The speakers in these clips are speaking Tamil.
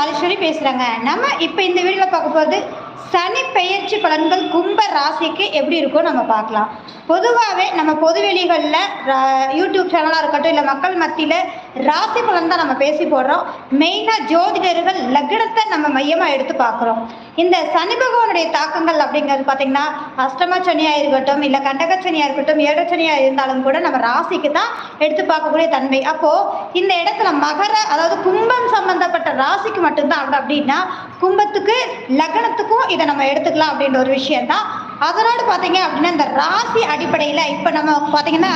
காளீஸ்வரி பேசுகிறேங்க நம்ம இப்போ இந்த வீடியோவில் பார்க்க போகிறது சனி பெயர்ச்சி பலன்கள் கும்ப ராசிக்கு எப்படி இருக்கும் நம்ம பார்க்கலாம். பொதுவாகவே நம்ம பொதுவெளிகளில் யூடியூப் சேனலாக இருக்கட்டும் இல்லை மக்கள் மத்தியில் ராசி பலன் தான் நம்ம பேசி போடுறோம். மெயினாக ஜோதிடர்கள் லக்னத்தை நம்ம மையமாக எடுத்து பார்க்குறோம். இந்த சனி பகவானுடைய தாக்கங்கள் அப்படிங்கிறது பார்த்தீங்கன்னா அஷ்டம சனியாக இருக்கட்டும் இல்லை கண்டக சனியாக இருக்கட்டும் ஏழ சனியாக இருந்தாலும் கூட நம்ம ராசிக்கு தான் எடுத்து பார்க்கக்கூடிய தன்மை. அப்போது இந்த இடத்துல மகர அதாவது கும்பம் சம்பந்தப்பட்ட ராசிக்கு மட்டும்தான் அப்படி அப்படின்னா கும்பத்துக்கு லக்னத்துக்கும் இதை நம்ம எடுத்துக்கலாம் அப்படின்ற ஒரு விஷயந்தான் அதனோடு பார்த்தீங்க அப்படின்னா இந்த ராசி அடிப்படையில் இப்போ நம்ம பார்த்தீங்கன்னா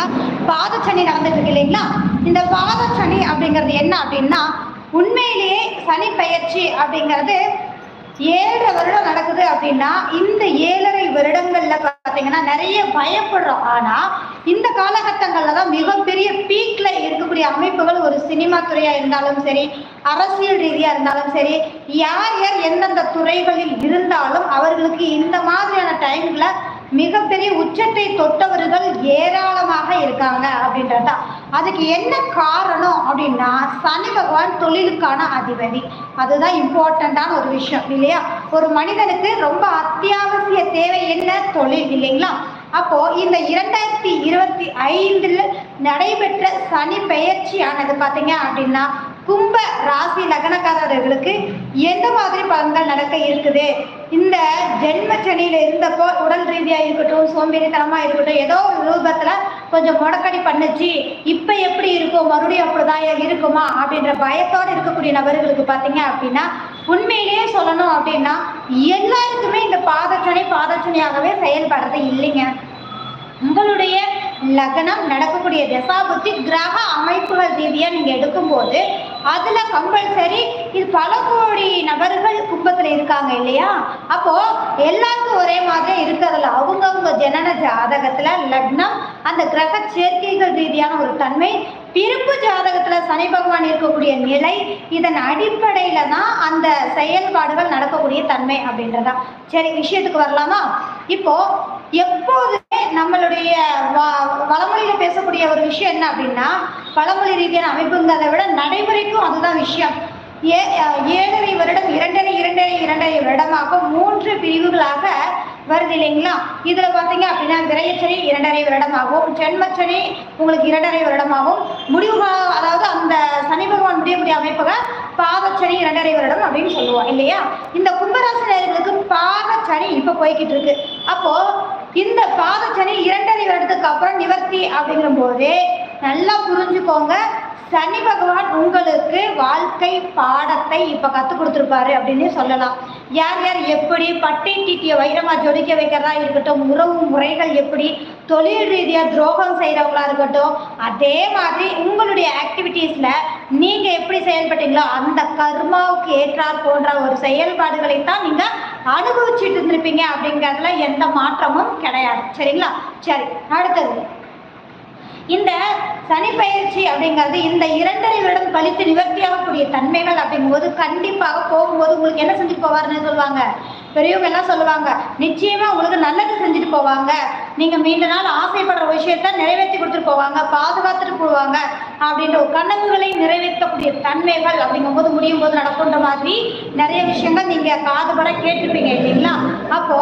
பாதச்சனி நடந்துட்டு இருக்கு இல்லைங்களா? இந்த பாதச்சனி அப்படிங்கிறது என்ன அப்படின்னா உண்மையிலேயே சனி பயிற்சி அப்படிங்கிறது ஏழரை வருடம் நடக்குது அப்படின்னா இந்த ஏழரை வருடங்கள்ல பார்த்தீங்கன்னா நிறைய பயப்படுறோம். ஆனா இந்த காலகட்டங்கள்ல தான் மிகப்பெரிய பீக்ல இருக்கக்கூடிய அமைப்புகள் ஒரு சினிமா துறையா இருந்தாலும் சரி அரசியல் ரீதியா இருந்தாலும் சரி யார் யார் எந்தெந்த துறைகளில் இருந்தாலும் அவர்களுக்கு இந்த மாதிரியான டைம்ல மிகப்பெரிய உச்சத்தை தொட்டவர்கள் ஏராளமாக இருக்காங்க அப்படின்றதா. அதுக்கு என்ன காரணம் அப்படின்னா சனி பகவான் தொழிலுக்கான அதிபதி. அதுதான் இம்பார்ட்டண்ட்டான ஒரு விஷயம் இல்லையா? ஒரு மனிதனுக்கு ரொம்ப அத்தியாவசிய தேவை என்ன? தொழில் இல்லைங்களா? அப்போ இந்த இரண்டாயிரத்தி இருபத்தி ஐந்தில் நடைபெற்ற சனி பெயர்ச்சியானது பார்த்தீங்க அப்படின்னா கும்ப ராசி லக்னக்காரர்களுக்கு எந்த மாதிரி பலன்கள் நடக்க இருக்குது? இந்த ஜென்ம சனியில இருந்தப்போ உடல் ரீதியா இருக்கட்டும் சோம்பேறித்தனமா இருக்கட்டும் ஏதோ ஒரு ரூபத்துல கொஞ்சம் முடக்கடி பண்ணுச்சு. இப்ப எப்படி இருக்கும் மறுபடியும் அப்படிதான் இருக்குமா அப்படின்ற பயத்தோட இருக்கக்கூடிய நபர்களுக்கு பாத்தீங்க அப்படின்னா உண்மையிலேயே சொல்லணும் அப்படின்னா எல்லாருக்குமே இந்த பாதச்சனை பாதச்சனையாகவே செயல்படுறது இல்லைங்க. உங்களுடைய லக்னம் நடக்கக்கூடிய தசாபுத்தி கிரக அமைப்புகள் ரீதியா நீங்க எடுக்கும்போது அதுல கம்பல்சரி இது பல கோடி நபர்கள் கும்பத்துல இருக்காங்க இல்லையா? அப்போ எல்லாருக்கும் ஒரே மாதிரி இருக்கிறதுல அவங்கவுங்க ஜனன ஜாதகத்துல லக்னம் அந்த கிரக சேர்க்கைகள் ரீதியான ஒரு தன்மை பிறப்பு ஜாதகத்துல சனி பகவான் இருக்கக்கூடிய நிலை இதன் அடிப்படையில தான் அந்த செயல்பாடுகள் நடக்கக்கூடிய தன்மை அப்படின்றதா. சரி விஷயத்துக்கு வரலாமா? இப்போ எப்போதுமே நம்மளுடைய வ- வளமொழியில பேசக்கூடிய ஒரு விஷயம் என்ன அப்படின்னா பழமொழி ரீதியான அமைப்புங்கிறத விட நடைமுறைக்கும் அதுதான் விஷயம். ஏ ஏழரை வருடம் இரண்டரை இரண்டரை இரண்டரை வருடமாக மூன்று பிரிவுகளாக வருது இல்லைங்களா? இதில் பார்த்தீங்க அப்படின்னா விரையச்சனை இரண்டரை வருடமாகவும் ஜென்மச்சனை உங்களுக்கு இரண்டரை வருடமாகவும் முடிவு அதாவது அந்த சனி பகவான் முடியக்கூடிய அமைப்புக பாதச்சனி இரண்டரை வருடம் அப்படின்னு சொல்லுவோம் இல்லையா? இந்த கும்பராசினர்களுக்கு பாதச்சனி இப்போ போய்கிட்டு இருக்கு. அப்போ இந்த பாதச்சனி இரண்டரை வருடத்துக்கு அப்புறம் நிவர்த்தி அப்படிங்கும் போது நல்லா புரிஞ்சுக்கோங்க. சனி பகவான் உங்களுக்கு வாழ்க்கை பாடத்தை இப்போ கற்றுக் கொடுத்துருப்பாரு அப்படின்னு சொல்லலாம். யார் யார் எப்படி பட்டை தீட்டிய வைரமாக ஜொலிக்க வைக்கிறதா இருக்கட்டும் உறவு முறைகள் எப்படி தொழில் ரீதியாக துரோகம் செய்கிறவங்களா இருக்கட்டும் அதே மாதிரி உங்களுடைய ஆக்டிவிட்டீஸில் நீங்கள் எப்படி செயல்பட்டீங்களோ அந்த கர்மாவுக்கு ஏற்றார் போன்ற ஒரு செயல்பாடுகளை தான் நீங்கள் அனுபவிச்சுட்டு இருந்திருப்பீங்க அப்படிங்கிறதுல எந்த மாற்றமும் கிடையாது. சரிங்களா? சரி அடுத்தது. இந்த சனி பயிற்சி அப்படிங்கிறது இந்த இரண்டரை வருடம் கழித்து நிவர்த்தியாகக்கூடிய தன்மைகள் அப்படிங்கும்போது கண்டிப்பாக போகும்போது உங்களுக்கு என்ன செஞ்சுட்டு போவாருன்னு சொல்லுவாங்க. பெரியவங்க எல்லாம் சொல்லுவாங்க நிச்சயமா உங்களுக்கு நல்லது போவாங்க. நீங்க நீண்ட நாள் ஆசைப்படுற விஷயத்த நிறைவேற்றி கொடுத்துட்டு போவாங்க. பாதுகாத்துட்டு போவாங்க. அப்படின்ற ஒரு கனவுகளை நிறைவேற்றக்கூடிய தன்மைகள் அப்படிங்கும்போது முடியும் போது நடக்குன்ற மாதிரி நிறைய விஷயங்கள் நீங்க காதுபட கேட்டிருப்பீங்க இல்லைங்களா? அப்போ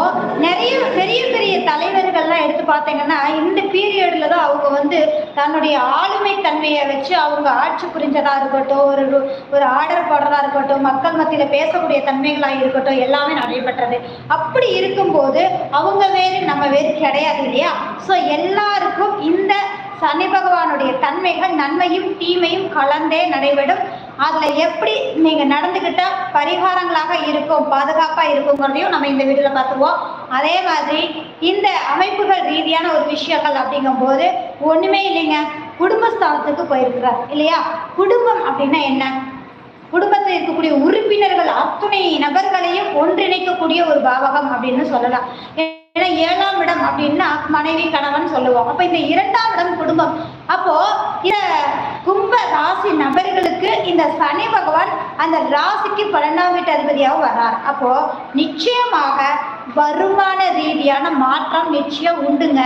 நிறைய பெரிய பெரிய தலைவர்கள்லாம் எடுத்து பார்த்தீங்கன்னா இந்த பீரியட்ல தான் அவங்க வந்து தன்னுடைய ஆளுமை தன்மையை வச்சு அவங்க ஆட்சி புரிஞ்சதா இருக்கட்டும் ஒரு ஒரு ஆர்டர் போடுறதா இருக்கட்டும் மக்கள் மத்தியில பேசக்கூடிய தன்மைகளாக இருக்கட்டும் எல்லாமே நடைபெற்றது. அப்படி இருக்கும்போது அவங்க வேறு நம்ம வேறு கிடையாது இல்லையா? ஸோ எல்லாருக்கும் இந்த சனி பகவானுடைய தன்மைகள் நன்மையும் தீமையும் கலந்தே நடைபெறும். அதில் எப்படி நீங்கள் நடந்துக்கிட்டால் பரிகாரங்களாக இருக்கும் பாதுகாப்பாக இருக்குங்கிறதையும் நம்ம இந்த வீடியோவில் பார்த்துருவோம். அதே மாதிரி இந்த அமைப்புகள் ரீதியான ஒரு விஷயங்கள் அப்படிங்கும்போது ஒன்றுமே இல்லைங்க. குடும்பஸ்தானத்துக்கு போயிருக்கிறார் இல்லையா? குடும்பம் அப்படின்னா என்ன? குடும்பத்தில் இருக்கக்கூடிய உறுப்பினர்கள் அத்துணை நபர்களையும் ஒன்றிணைக்கக்கூடிய ஒரு பாவகம் அப்படின்னு சொல்லலாம். ஏன்னா ஏழாம் இடம் அப்படின்னா மனைவி கணவன் சொல்லுவோம். அப்ப இந்த இரண்டாம் இடம் குடும்பம். அப்போ இந்த கும்ப ராசி நபர்களுக்கு இந்த சனி பகவான் அந்த ராசிக்கு பன்னெண்டாம் வீட்டு அதிபதியாக வர்றார். அப்போ நிச்சயமாக வருமான ரீதியான மாற்றம் நிச்சயம் உண்டுங்க.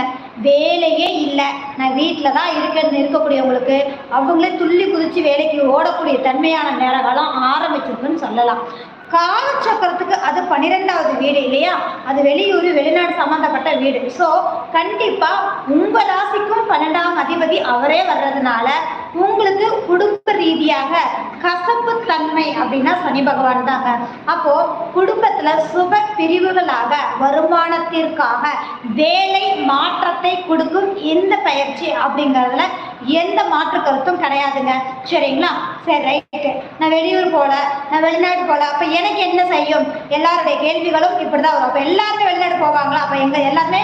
வேலையே இல்லை. நான் வீட்டில் தான் இருக்கேன்னு இருக்கக்கூடியவங்களுக்கு. அவங்களே துள்ளி குதிச்சு வேலைக்கு ஓடக்கூடிய தன்மையான நேர ஆரம்பிச்சிருக்குன்னு சொல்லலாம். காலச்சக்கரத்துக்கு அது பன்னிரெண்டாவது வீடு இல்லையா? அது வெளியூர் வெளிநாடு சம்மந்தப்பட்ட வீடு. ஸோ கண்டிப்பாக உங்கள் ராசிக்கும் பன்னெண்டாம் அதிபதி அவரே வர்றதுனால உங்களுக்கு குடும்ப ரீதியாக கசப்பு தன்மை அப்படின்னா சனி பகவான் தாங்க. அப்போ குடும்பத்துல சுப பிரிவுகளாக வருமானத்திற்காக வேலை மாற்றத்தை கொடுக்கும் இந்த பயிற்சி அப்படிங்கிறதுல எந்த மாற்று கருத்தும் கிடையாதுங்க. சரிங்களா? சரி ரைட்டு நான் வெளியூர் போல நான் வெளிநாடு போல அப்ப எனக்கு என்ன செய்யும்? எல்லாருடைய கேள்விகளும் இப்படிதான் வரும். அப்ப எல்லாருமே வெளிநாடு போவாங்களா? அப்ப எங்க எல்லாருமே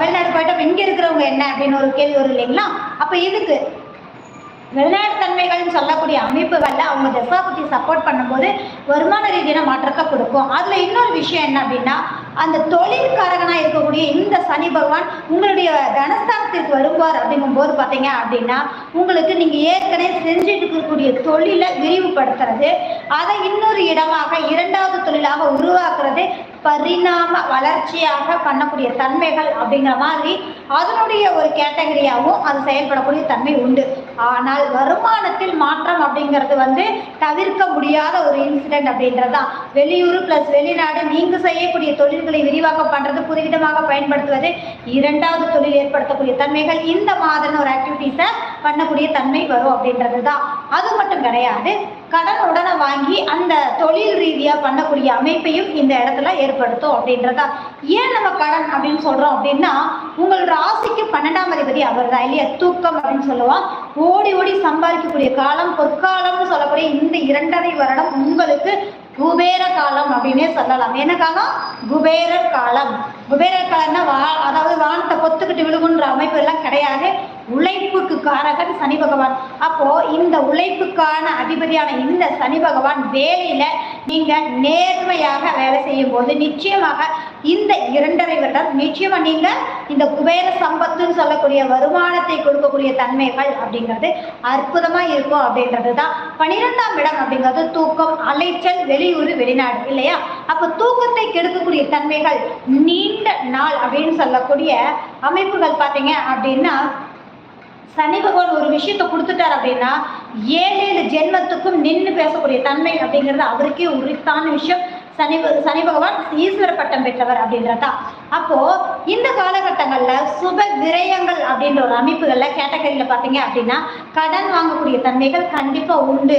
வெளிநாடு போயிட்டு இங்க இருக்கிறவங்க என்ன? அப்படின்னு ஒரு கேள்வி வரும் இல்லைங்களா? அப்ப இதுக்கு வெளிநாட்டு தன்மைகள்னு சொல்லக்கூடிய அமைப்புகளில் அவங்க தசாபதி சப்போர்ட் பண்ணும்போது வருமான ரீதியான மாற்றத்தை கொடுக்கும். அதில் இன்னொரு விஷயம் என்ன அப்படின்னா அந்த தொழில்காரகனா இருக்கக்கூடிய இந்த சனி பகவான் உங்களுடைய தனஸ்தானத்திற்கு வருவார் அப்படிங்கும்போது பார்த்தீங்க அப்படின்னா உங்களுக்கு நீங்க ஏற்கனவே செஞ்சுட்டு இருக்கக்கூடிய தொழிலை விரிவுபடுத்துறது அதை இன்னொரு இடமாக இரண்டாவது தொழிலாக உருவாக்குறது பரிணாம வளர்ச்சியாக பண்ணக்கூடிய தன்மைகள் அப்படிங்கிற மாதிரி அதனுடைய ஒரு கேட்டகரியாகவும் அது செயல்படக்கூடிய தன்மை உண்டு. ஆனால் வருமானத்தில் மாற்றம் அப்படிங்கிறது வந்து தவிர்க்க முடியாத ஒரு இன்சிடென்ட் அப்படின்றது தான் வெளியூர் ப்ளஸ் வெளிநாடு நீங்கள் செய்யக்கூடிய தொழில் தொழில்களை விரிவாக்கம் பண்ணுறது புதுவிதமாக பயன்படுத்துவது இரண்டாவது தொழில் ஏற்படுத்தக்கூடிய தன்மைகள். இந்த மாதிரியான ஒரு ஆக்டிவிட்டீஸை பண்ணக்கூடிய தன்மை வரும் அப்படின்றது தான் அது மட்டும் கிடையாது கடன் உடனே வாங்கி அந்த தொழில் ரீதியாக பண்ணக்கூடிய அமைப்பையும் இந்த இடத்துல ஏற்படுத்தும் அப்படின்றதா ஏன் நம்ம கடன் அப்படின்னு சொல்றோம் அப்படின்னா உங்கள் ராசிக்கு பன்னெண்டாம் அதிபதி அவர் தான் இல்லையா? தூக்கம் அப்படின்னு சொல்லுவோம். ஓடி ஓடி சம்பாதிக்கக்கூடிய காலம் பொற்காலம்னு சொல்லக்கூடிய இந்த இரண்டரை வருடம் உங்களுக்கு குபேர காலம் அப்படின்னே சொல்லலாம். என்ன காலம்? குபேரர் காலம். குபேரர் காலம்னா வா அதாவது வானத்தை பொத்துக்கிட்டு விழுகுன்ற அமைப்பு எல்லாம் கிடையாது. உழைப்புக்கு காரகன் சனி பகவான். அப்போ இந்த உழைப்புக்கான அதிபதியான இந்த சனி பகவான் வேலையில நீங்க நேர்மையாக வேலை செய்யும் போது நிச்சயமாக இந்த இரண்டரை வருடம் நிச்சயமா நீங்க இந்த குபேர சம்பத்துன்னு சொல்லக்கூடிய வருமானத்தை கொடுக்கக்கூடிய தன்மைகள் அப்படிங்கிறது அற்புதமா இருக்கும் அப்படின்றது தான் பனிரெண்டாம் இடம் அப்படிங்கிறது தூக்கம் அலைச்சல் வெளியூர் வெளிநாடு இல்லையா? அப்ப தூக்கத்தை கெடுக்கக்கூடிய தன்மைகள் நீண்ட நாள் அப்படின்னு சொல்லக்கூடிய அமைப்புகள் பார்த்தீங்க அப்படின்னா சனி பகவான் ஒரு விஷயத்தை கொடுத்துட்டார் அப்படின்னா ஏழு ஏழு ஜென்மத்துக்கும் நின்று பேசக்கூடிய தன்மை அப்படிங்கிறது அவருக்கே உரித்தான விஷயம். சனி சனி பகவான் ஈஸ்வர பட்டம் பெற்றவர் அப்படின்றதா அப்போ இந்த காலகட்டங்கள்ல சுப விரயங்கள் அப்படின்ற ஒரு அமைப்புகள்ல கேட்டகரியில பாத்தீங்க அப்படின்னா கடன் வாங்கக்கூடிய தன்மைகள் கண்டிப்பா உண்டு.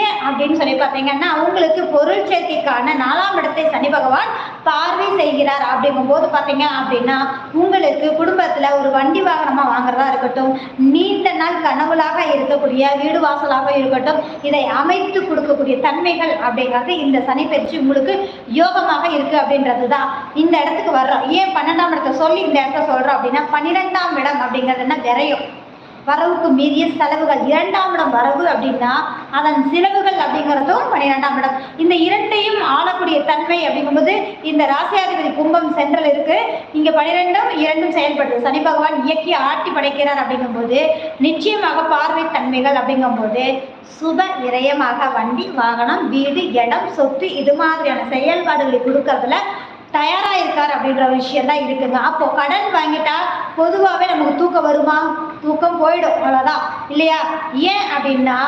ஏன் அப்படின்னு சொல்லி பாத்தீங்கன்னா உங்களுக்கு பொருள் சேர்க்கைக்கான நாலாம் இடத்தை சனி பகவான் பார்வை செய்கிறார் அப்படிங்கும்போது பாத்தீங்க அப்படின்னா உங்களுக்கு குடும்பத்துல ஒரு வண்டி வாகனமா வாங்குறதா இருக்கட்டும் நீண்ட நாள் கனவுளாக இருக்கக்கூடிய வீடு வாசலாக இருக்கட்டும் இதை அமைத்து கொடுக்கக்கூடிய தன்மைகள் அப்படிங்கிறது இந்த சனி பயிற்சி உங்களுக்கு யோகமாக இருக்கு அப்படின்றது தான் இந்த இடத்துக்கு வர்றோம். ஏன் பன்னெண்டாம் இடத்தை சொல்லி இந்த சொல்கிறோம் சொல்றோம் அப்படின்னா பன்னிரெண்டாம் இடம் அப்படிங்கிறது என்ன? விரையும். வரவுக்கு மீறிய செலவுகள். இரண்டாம் இடம் வரவு அப்படின்னா அதன் செலவுகள் அப்படிங்கிறதும் பன்னிரெண்டாம் இடம். இந்த இரண்டையும் ஆளக்கூடிய தன்மை அப்படிங்கும்போது இந்த ராசியாதிபதி கும்பம் சென்ட்ரல் இருக்கு. இங்க பன்னிரெண்டும் இரண்டும் செயல்படுது சனி பகவான் இயக்கி ஆட்டி படைக்கிறார் அப்படிங்கும்போது நிச்சயமாக பார்வை தன்மைகள் அப்படிங்கும்போது சுப விரயமாக வண்டி வாகனம் வீடு இடம் சொத்து இது மாதிரியான செயல்பாடுகளை கொடுக்கறதுல தயாராக இருக்கார் அப்படின்ற ஒரு விஷயம் தான் இருக்குங்க. அப்போது கடன் வாங்கிட்டா பொதுவாகவே நமக்கு தூக்கம் வருமா? தூக்கம் போயிடும். அவ்வளோதான் இல்லையா? ஏன் அப்படின்னா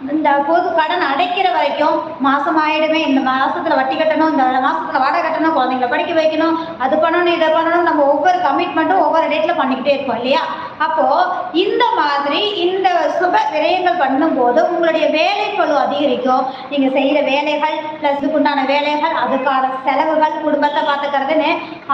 இந்த பொது கடன் அடைக்கிற வரைக்கும் மாசம் ஆயிடுமே இந்த மாசத்துல வட்டி கட்டணும் இந்த மாசத்துல வாடகை கட்டணும் குழந்தைங்கள படிக்க வைக்கணும் அது பண்ணணும் இதை பண்ணணும் நம்ம ஒவ்வொரு கமிட்மெண்ட்டும் ஒவ்வொரு டேட்ல பண்ணிக்கிட்டே இருக்கோம் இல்லையா? அப்போ இந்த மாதிரி இந்த சுப விரயங்கள் பண்ணும்போது உங்களுடைய வேலை பளு அதிகரிக்கும். நீங்க செய்யற வேலைகள் பிளஸ் உண்டான வேலைகள் அதுக்கான செலவுகள் குடும்பத்தை பார்த்துக்கிறதுன்னு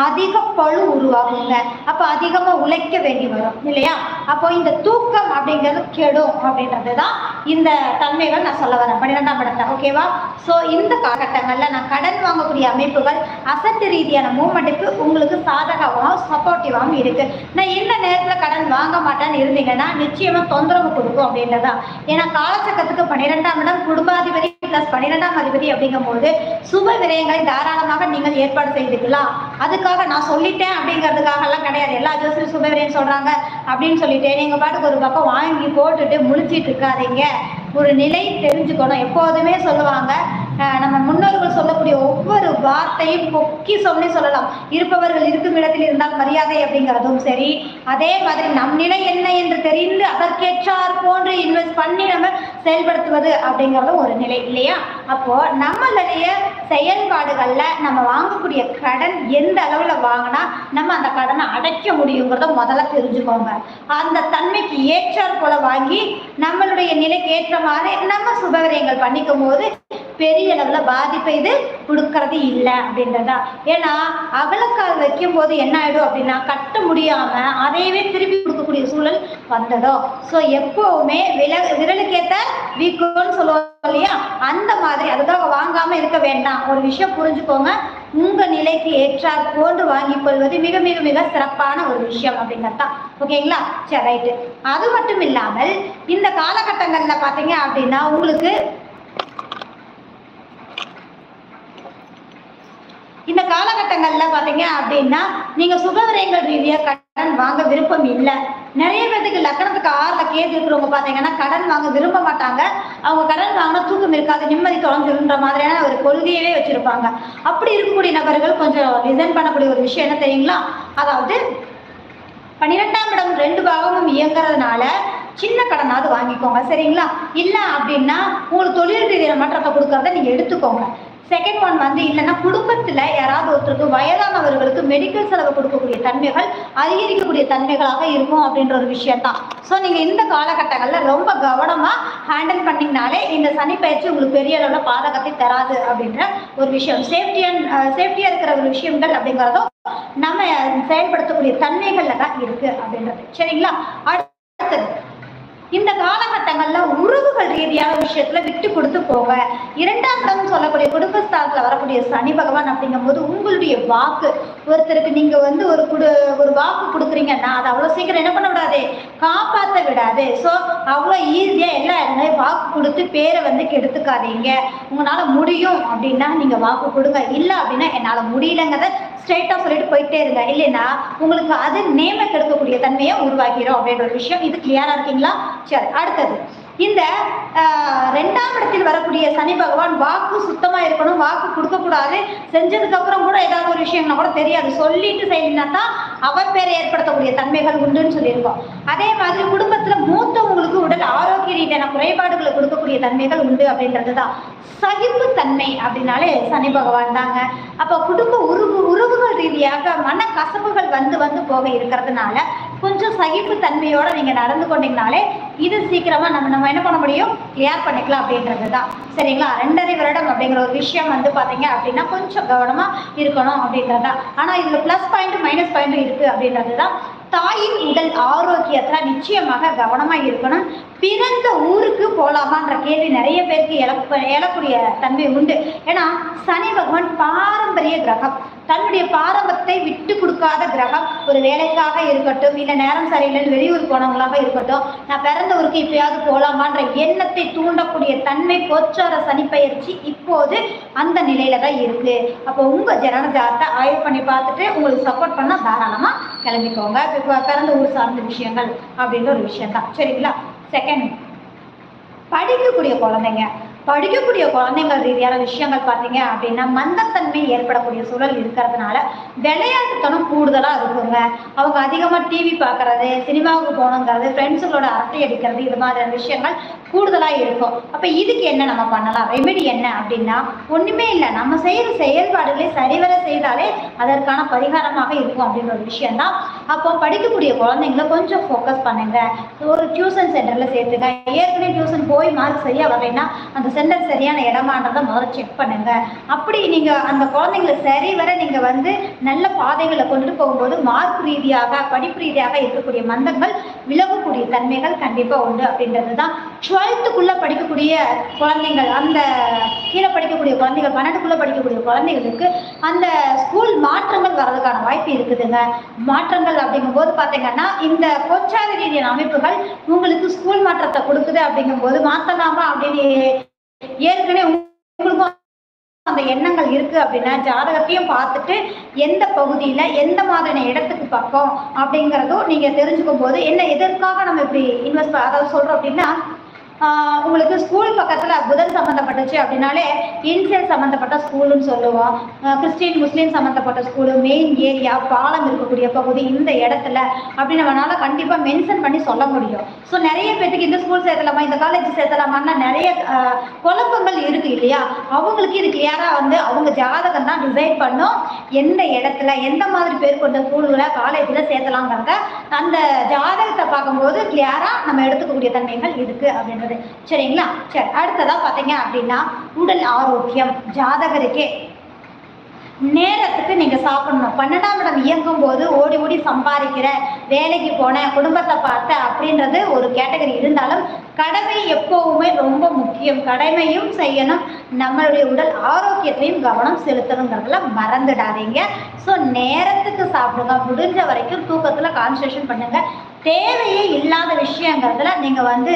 அதிக பழு உருவாகுங்க. அப்போ அதிகமா உழைக்க வேண்டி வரும் இல்லையா? அப்போ இந்த தூக்கம் அப்படிங்கிறது கெடும் அப்படின்றது தான் இந்த தன்மைகள் நான் சொல்ல வரேன். பன்னிரெண்டாம் இடத்துல ஓகேவா ஸோ இந்த காலகட்டங்களில் நான் கடன் வாங்கக்கூடிய அமைப்புகள் அசட்டு ரீதியான மூமெண்ட்டுக்கு உங்களுக்கு சாதகமாகவும் சப்போர்ட்டிவாகவும் இருக்குது நான் இந்த நேரத்தில் கடன் வாங்க மாட்டேன்னு இருந்தீங்கன்னா நிச்சயமாக தொந்தரவு கொடுக்கும் அப்படின்றதா. ஏன்னா காலச்சக்கத்துக்கு பன்னிரெண்டாம் இடம் குடும்பாதிபதி பிளஸ் பன்னிரெண்டாம் அதிபதி அப்படிங்கும்போது சுப விரயங்களை தாராளமாக நீங்கள் ஏற்பாடு செய்துக்கலாம். அதுக்காக நான் சொல்லிட்டேன் அப்படிங்கிறதுக்காக எல்லாம் கிடையாது. எல்லா ஜோசியும் சுப விரயம் சொல்றாங்க அப்படின்னு சொல்லிட்டு நீங்க பாட்டுக்கு ஒரு பக்கம் வாங்கி போட்டுட்டு முழிச்சிட்டு இருக்காதீங்க. ஒரு நிலை தெரிஞ்சுக்கணும். எப்போதுமே சொல்லுவாங்க நம்ம முன்னோர்கள் சொல்லக்கூடிய ஒவ்வொரு வார்த்தையும் பொக்கி சொல்லி சொல்லலாம். இருப்பவர்கள் இருக்கும் இடத்தில் இருந்தால் மரியாதை அப்படிங்கிறதும் சரி. அதே மாதிரி நம் நிலை என்ன என்று தெரிந்து அதற்கேற்றார் போன்று இன்வெஸ்ட் பண்ணி நம்ம செயல்படுத்துவது அப்படிங்கிறதும் ஒரு நிலை இல்லையா? அப்போ நம்மளுடைய செயல்பாடுகள்ல நம்ம வாங்கக்கூடிய கடன் எந்த அளவுல வாங்கினா நம்ம அந்த கடனை அடைக்க முடியுங்கிறத முதல்ல தெரிஞ்சுக்கோங்க. அந்த தன்மைக்கு ஏற்றாற் போல வாங்கி நம்மளுடைய நிலைக்கு ஏற்ற மாதிரி நம்ம சுபகரியங்கள் பண்ணிக்கும் போது பெரிய அளவில் பாதிப்பை இது கொடுக்கறது இல்லை அப்படின்றதா. ஏன்னா அகலக்கால் வைக்கும் போது என்ன ஆகிடும் அப்படின்னா கட்ட முடியாமல் அதையவே திருப்பி கொடுக்கக்கூடிய சூழல் வந்துடும். ஸோ எப்போவுமே வில விரலுக்கேற்ற வீக்கோன்னு சொல்லுவாங்க இல்லையா? அந்த மாதிரி அதுக்காக வாங்காமல் இருக்க வேண்டாம். ஒரு விஷயம் புரிஞ்சுக்கோங்க. உங்க நிலைக்கு ஏற்றார் போன்று வாங்கிக் கொள்வது மிக மிக மிக சிறப்பான ஒரு விஷயம் அப்படிங்கிறது தான் ஓகேங்களா? சரி ரைட்டு. அது மட்டும் இல்லாமல் இந்த காலகட்டங்களில் பார்த்தீங்க அப்படின்னா உங்களுக்கு இந்த காலகட்டங்களில் பாத்தீங்க அப்படின்னா நீங்கள் சுபவிரயங்கள் ரீதியாக கடன் வாங்க விருப்பம் இல்லை. நிறைய பேருக்கு லக்கணத்துக்கு ஆறுல கேது இருக்கிறவங்க பாத்தீங்கன்னா கடன் வாங்க விரும்ப மாட்டாங்க. அவங்க கடன் வாங்கினா தூக்கம் இருக்காது நிம்மதி தொலைஞ்சிருன்ற மாதிரியான ஒரு கொள்கையவே வச்சுருப்பாங்க. அப்படி இருக்கக்கூடிய நபர்கள் கொஞ்சம் டிசைன் பண்ணக்கூடிய ஒரு விஷயம் என்ன தெரியுங்களா? அதாவது பன்னிரெண்டாம் இடம் ரெண்டு பாகமும் இயங்குறதுனால சின்ன கடனாவது வாங்கிக்கோங்க சரிங்களா? இல்லை அப்படின்னா உங்களுக்கு தொழில் ரீதியில் மாற்றத்தை கொடுக்கறத நீங்கள் எடுத்துக்கோங்க. செகண்ட் ஒன் வந்து இல்லைன்னா குடும்பத்தில் யாராவது ஒருத்தருக்கு வயதானவர்களுக்கு மெடிக்கல் செலவு கொடுக்கக்கூடிய தன்மைகள் அதிகரிக்கக்கூடிய தன்மைகளாக இருக்கும் அப்படின்ற ஒரு விஷயம் தான் ஸோ நீங்கள் இந்த காலகட்டங்களில் ரொம்ப கவனமாக ஹேண்டில் பண்ணிங்கனாலே இந்த சனி பயிற்சி உங்களுக்கு பெரிய அளவில் பாதகத்தை தராது அப்படின்ற ஒரு விஷயம். சேஃப்டியன் சேஃப்டியாக இருக்கிற ஒரு விஷயங்கள் அப்படிங்கிறதும் நம்ம செயல்படுத்தக்கூடிய தன்மைகளில் தான் இருக்குது அப்படின்றது. சரிங்களா? அடுத்தது இந்த காலகட்டங்கள்ல உறவுகள் ரீதியான விஷயத்துல விட்டு கொடுத்து போக இரண்டாம் இடம் சொல்லக்கூடிய குடும்பஸ்தானத்துல வரக்கூடிய சனி பகவான் அப்படிங்கும்போது உங்களுடைய வாக்கு. ஒருத்தருக்கு நீங்க வந்து ஒரு குடு ஒரு வாக்கு கொடுக்குறீங்கன்னா அதை அவ்வளவு சீக்கிரம் என்ன பண்ண விடாது? காப்பாற்ற விடாது. ஸோ அவ்வளோ ஈஸியா எல்லா இடங்களையும் வாக்கு கொடுத்து பேரை வந்து கெடுத்துக்காதீங்க. உங்களால முடியும் அப்படின்னா நீங்க வாக்கு கொடுங்க. இல்லை அப்படின்னா என்னால முடியலங்கிறத ஸ்ட்ரைட்டாக சொல்லிட்டு போயிட்டே இருங்க. இல்லைன்னா உங்களுக்கு அது நேமை கெடுக்கக்கூடிய தன்மையை உருவாக்கிடும் அப்படின்ற ஒரு விஷயம். இது கிளியராக இருக்கீங்களா? சரி அடுத்தது. இந்த ரெண்டாம் இடத்தில் வரக்கூடிய சனி பகவான் வாக்கு சுத்தமா இருக்கணும் வாக்கு கொடுக்கக்கூடாது. செஞ்சதுக்கு அப்புறம் கூட ஏதாவது ஒரு விஷயம்னா கூட தெரியாது. சொல்லிட்டு செய்யணும்னா தான் அவர் பேரை ஏற்படுத்தக்கூடிய தன்மைகள் உண்டுன்னு சொல்லியிருக்கோம். அதே மாதிரி குடும்பத்துல மூத்தவங்களுக்கு உடல் ஆரோக்கிய ரீதியான குறைபாடுகளை கொடுக்கக்கூடிய தன்மைகள் உண்டு அப்படின்றது தான். சகிப்புத்தன்மை அப்படின்னாலே சனி பகவான் தாங்க. அப்போ குடும்ப உருவு உறவுகள் ரீதியாக மன கசப்புகள் வந்து வந்து போக இருக்கிறதுனால கொஞ்சம் சகிப்புத்தன்மையோட நீங்க நடந்து கொண்டீங்கனாலே இது சீக்கிரமா நம்ம நம்ம என்ன பண்ண முடியும்? கிளியர் பண்ணிக்கலாம் அப்படின்றது தான் சரிங்களா? ரெண்டரை வருடம் அப்படிங்கிற ஒரு விஷயம் வந்து பாத்தீங்க அப்படின்னா கொஞ்சம் கவனமா இருக்கணும் அப்படின்றது தான் ஆனா இதுல ப்ளஸ் பாயிண்ட் மைனஸ் பாயிண்ட் இருக்கு அப்படின்றது தான் தாயின் உடல் ஆரோக்கியத்துல நிச்சயமாக கவனமா இருக்கணும். பிறந்த ஊருக்கு போலாமான்ற கேள்வி நிறைய பேருக்கு எழப்ப எழக்கூடிய தன்மை உண்டு. ஏன்னா சனி பகவான் பாரம்பரிய கிரகம். தன்னுடைய பாரம்பத்தை விட்டு கொடுக்காத கிரகம் ஒரு வேலைக்காக இருக்கட்டும் இல்லை நேரம் சரியில்லைன்னு வெளியூர் போனவங்களாக இருக்கட்டும் நான் பிறந்த ஊருக்கு இப்பயாவது போகலாமான்ற எண்ணத்தை தூண்டக்கூடிய தன்மை கோச்சார சனிப்பயிற்சி இப்போது அந்த நிலையில தான் இருக்கு. அப்போ உங்க ஜனன ஜாதத்தை ஆய்வு பண்ணி பார்த்துட்டு உங்களுக்கு சப்போர்ட் பண்ணால் தாராளமா கிளம்பிக்கோங்க. இப்போ பிறந்த ஊர் சார்ந்த விஷயங்கள் அப்படின்ற ஒரு விஷயம் தான் சரிங்களா? செகண்ட் படிக்கக்கூடிய குழந்தைங்க. படிக்கக்கூடிய குழந்தைங்கள் ரீதியான விஷயங்கள் பார்த்தீங்க அப்படின்னா மந்தத்தன்மை ஏற்படக்கூடிய சூழல் இருக்கிறதுனால விளையாட்டுத்தனம் கூடுதலாக இருக்குங்க. அவங்க அதிகமாக டிவி பார்க்கறது சினிமாவுக்கு போகணுங்கிறது ஃப்ரெண்ட்ஸுகளோட அரட்டை அடிக்கிறது இது மாதிரியான விஷயங்கள் கூடுதலாக இருக்கும். அப்போ இதுக்கு என்ன நம்ம பண்ணலாம்? ரெமெடி என்ன அப்படின்னா ஒன்றுமே இல்லை. நம்ம செய்கிற செயல்பாடுகளை சரிவர செய்தாலே அதற்கான பரிகாரமாக இருக்கும் அப்படின்ற ஒரு விஷயம்தான். அப்போ படிக்கக்கூடிய குழந்தைங்கள கொஞ்சம் ஃபோக்கஸ் பண்ணுங்க. ஒரு டியூஷன் சென்டரில் சேர்த்துங்க. ஏற்கனவே டியூஷன் போய் மார்க் சரியாக வரலைன்னா அந்த சென்டர் சரியான இடமான்றதை முதல்ல செக் பண்ணுங்க. அப்படி நீங்கள் அந்த குழந்தைங்களை சரி வர நீங்கள் வந்து நல்ல பாதைகளை கொண்டுட்டு போகும்போது மார்க் ரீதியாக படிப்பு ரீதியாக இருக்கக்கூடிய மந்தங்கள் விலகக்கூடிய தன்மைகள் கண்டிப்பாக உண்டு அப்படின்றது தான் டுவெல்த்துக்குள்ளே படிக்கக்கூடிய குழந்தைங்கள் அந்த கீழே படிக்கக்கூடிய குழந்தைகள் பன்னெண்டுக்குள்ளே படிக்கக்கூடிய குழந்தைகளுக்கு அந்த ஸ்கூல் மாற்றங்கள் வர்றதுக்கான வாய்ப்பு இருக்குதுங்க. மாற்றங்கள் அப்படிங்கும்போது பார்த்தீங்கன்னா இந்த கோச்சார ரீதியான அமைப்புகள் உங்களுக்கு ஸ்கூல் மாற்றத்தை கொடுக்குது அப்படிங்கும்போது மாற்றலாமா அப்படின்னு ஏற்கனவே உங்களுக்கும் அந்த எண்ணங்கள் இருக்கு அப்படின்னா ஜாதகத்தையும் பார்த்துட்டு எந்த பகுதியில எந்த மாதிரியான இடத்துக்கு பக்கம் அப்படிங்கிறதும் நீங்க தெரிஞ்சுக்கும் போது என்ன எதற்காக நம்ம இப்படி இன்வெஸ்ட் அதாவது சொல்றோம் அப்படின்னா உங்களுக்கு ஸ்கூல் பக்கத்தில் புதன் சம்மந்தப்பட்டுச்சு அப்படின்னாலே இன்சியல் சம்மந்தப்பட்ட ஸ்கூலுன்னு சொல்லுவோம் கிறிஸ்டின் முஸ்லீம் சம்மந்தப்பட்ட ஸ்கூலு மெயின் ஏரியா பாலம் இருக்கக்கூடிய பகுதி இந்த இடத்துல அப்படி நம்மளால கண்டிப்பாக மென்ஷன் பண்ணி சொல்ல முடியும். ஸோ நிறைய பேத்துக்கு இந்த ஸ்கூல் சேர்த்தலாமா இந்த காலேஜ் சேர்த்தலாமான்னா நிறைய குழப்பங்கள் இருக்கு இல்லையா? அவங்களுக்கு இது கிளியராக வந்து அவங்க ஜாதகம் தான் டிசைட் பண்ணும். எந்த இடத்துல எந்த மாதிரி பேர் கொண்ட ஸ்கூல்களை காலேஜில் சேர்த்தலாங்கிறத அந்த ஜாதகத்தை பார்க்கும்போது கிளியராக நம்ம எடுத்துக்கக்கூடிய தன்மைகள் இருக்கு அப்படின்றது சரிங்களா? சரி அடுத்ததாக பார்த்தீங்க அப்படின்னா உடல் ஆரோக்கியம் ஜாதகருக்கே. நேரத்துக்கு நீங்கள் சாப்பிடணும். பன்னெண்டாம் இடம் இயங்கும் போது ஓடி ஓடி சம்பாதிக்கிற வேலைக்கு போனேன் குடும்பத்தை பார்த்தேன் அப்படின்றது ஒரு கேட்டகரி. இருந்தாலும் கடமை எப்போவுமே ரொம்ப முக்கியம். கடமையும் செய்யணும். நம்மளுடைய உடல் ஆரோக்கியத்தையும் கவனம் செலுத்தணுங்கிறதுல மறந்துடாதீங்க. ஸோ நேரத்துக்கு சாப்பிடுங்க. முடிஞ்ச வரைக்கும் தூக்கத்தில் கான்சன்ட்ரேஷன் பண்ணுங்க. தேவையே இல்லாத விஷயங்கிறதுல நீங்கள் வந்து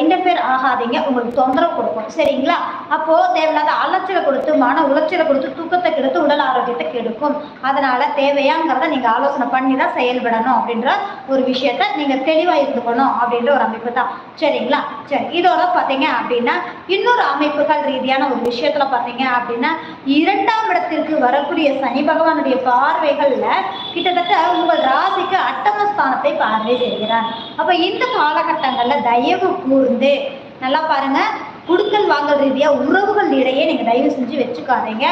இன்டர்ஃபியர் ஆகாதீங்க. உங்களுக்கு தொந்தரவு கொடுக்கும். சரிங்களா? அப்போது தேவையில்லாத அலைச்சலை கொடுத்து மன உளைச்சலை கொடுத்து தூக்கத்தை கெடுத்து உடல் ஆரோக்கியத்தை கெடுக்கும். அதனால் தேவையாங்கிறத நீங்கள் ஆலோசனை பண்ணி தான் செயல்படணும் அப்படின்ற ஒரு விஷயத்த நீங்கள் தெளிவாக இருந்துக்கணும் அப்படின்ற ஒரு அமைப்பு தான். சரிங்களா? சரி இதோட பார்த்தீங்க அப்படின்னா இன்னொரு அமைப்புகள் ரீதியான ஒரு விஷயத்தில் பார்த்தீங்க அப்படின்னா இரண்டாம் இடத்திற்கு வரக்கூடிய சனி பகவானுடைய பார்வைகளில் கிட்டத்தட்ட உங்கள் ராசிக்கு அட்டமஸ்தானத்தை பார்வை செய்கிறார் அப்போ இந்த காலகட்டங்களில் தயவு கூர்ந்து நல்லா பாருங்க குடுக்கல் வாங்கல் ரீதியாக உறவுகள் இடையே நீங்கள் தயவு செஞ்சு வச்சுக்காதீங்க.